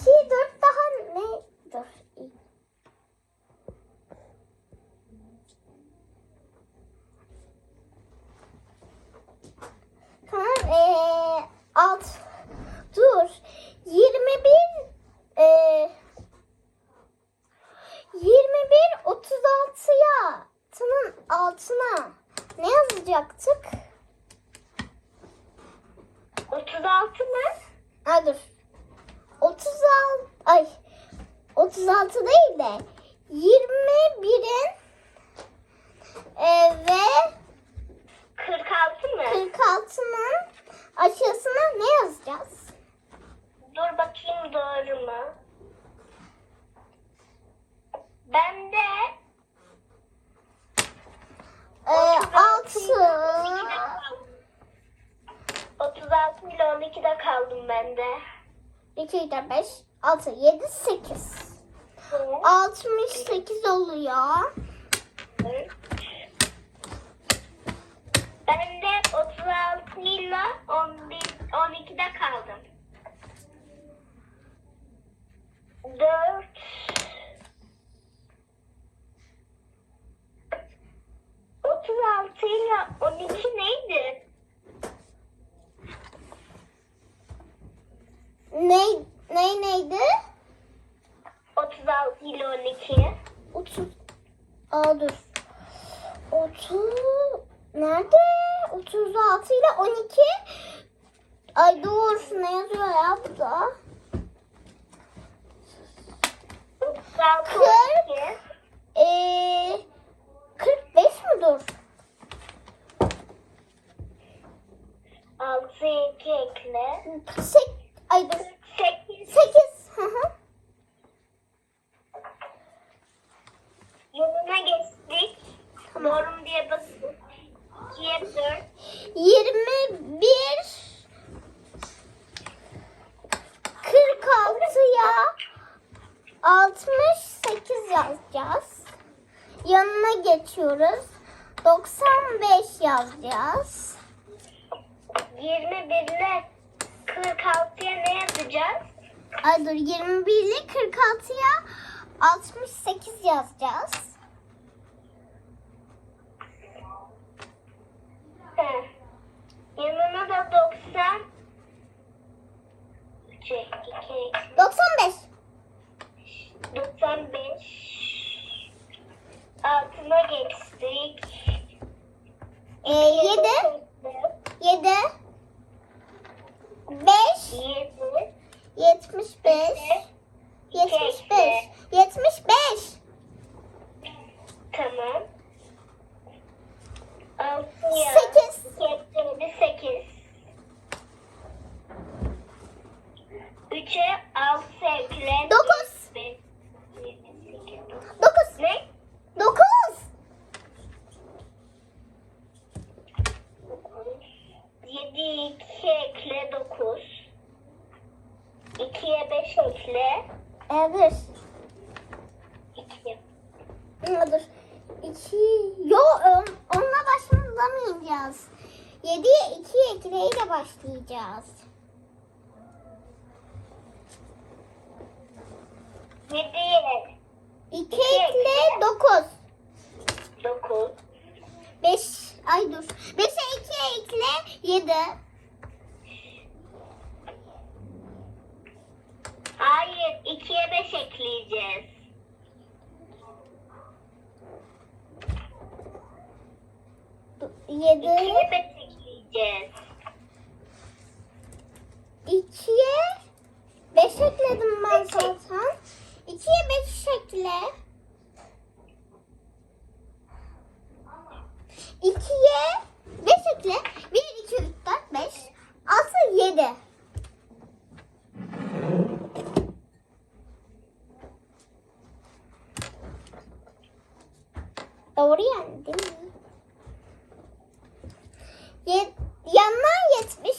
2, 4 daha ne? Dur. Tamam. Ee, alt. Dur. 21 ee, 21 36'ya tının altına ne yazacaktık? 36 mı? Ha dur. 36 ay 36 değil de 21'in e, ve 46 mı? 46'nın aşağısına ne yazacağız? Dur bakayım doğru mu? Ben de E, 6 36 ile 12'de kaldım ben de. 2 4 5 6 7 8 68 oluyor. Ben de 36 ile 11, 12'de kaldım. 4 36 ile 12 neydi? Ne ne neydi? 36 ile 12. 30 Aa dur. 30 nerede? 36 ile 12 Ay dur ne yazıyor ya burada? 36 Kırk. 12. Ee, 45 mi dur? 6 2 ekle. Sek Ay dur. 8 8. Hı hı. yanına geçtik. Tamam. Doğru mu diye basın. 2'ye 4. 21 46'ya 68 yazacağız. Yanına geçiyoruz. 95 yazacağız. 21 ile 46'ya ne yazacağız? Ay dur 21 ile 46'ya 68 yazacağız. Yanına da 90. Çek, 2, 95. 95. Altına geçtik. Ee, 7 7 5 7. 75 75 75 Tamam. 6'ya. Sekiz. 7, 8. 3'e 6 ekle. Dokuz. 5, 7, 8, 9. 9 Ne? 9 7, 2 ekle 9. 2'ye 5 ekle. Evet 2. dur. 2 Yo on- onunla başlamayacağız. 7'ye 2 ekleyle başlayacağız. 7'ye 2 ekle 9 9. 5 ay dur. 5'e 2 ekle 7 Hayır, 2'ye 5 ekleyeceğiz. 7 2'ye 5 ekleyeceğiz. 2'ye 5 ekledim ben zaten 2'ye 5 ekle 2'ye 5 ekle 1, 2, 3, 4, 5 6, 7 Doğru yani mi? Yandan 71